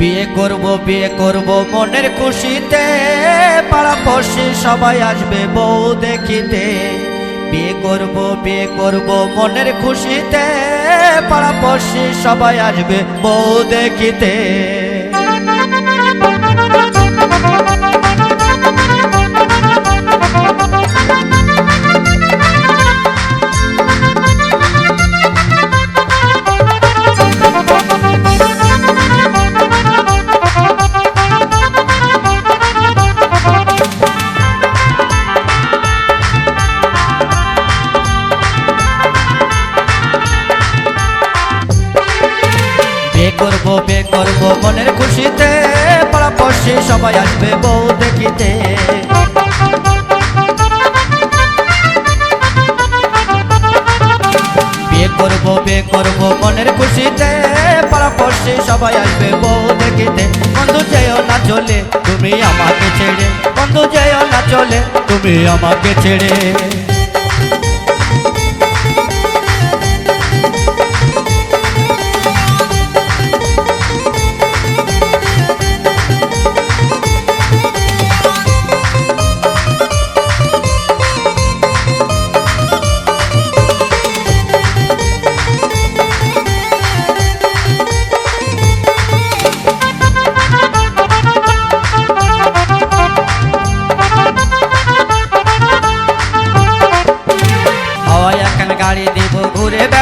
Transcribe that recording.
বিয়ে করব বিয়ে করব মনের খুশিতে। পাড়া পড়শি সবাই আসবে বউ দেখিতে। বিয়ে করব বিয়ে করব মনের খুশিতে। পাড়া পড়শি সবাই আসবে বউ দেখিতে। করব, বে করব মনের খুশিতে। পাড়া পড়শি সবাই আসবে বউ দেখিতে। বিয়ে করব বিয়ে করব মনের খুশিতে। পাড়া পড়শি সবাই আসবে বউ দেখিতে। বন্ধু, যেও না চলে, তুমি আমাকে ছেড়ে। বন্ধু, যেও না চলে, তুমি আমাকে ছেড়ে।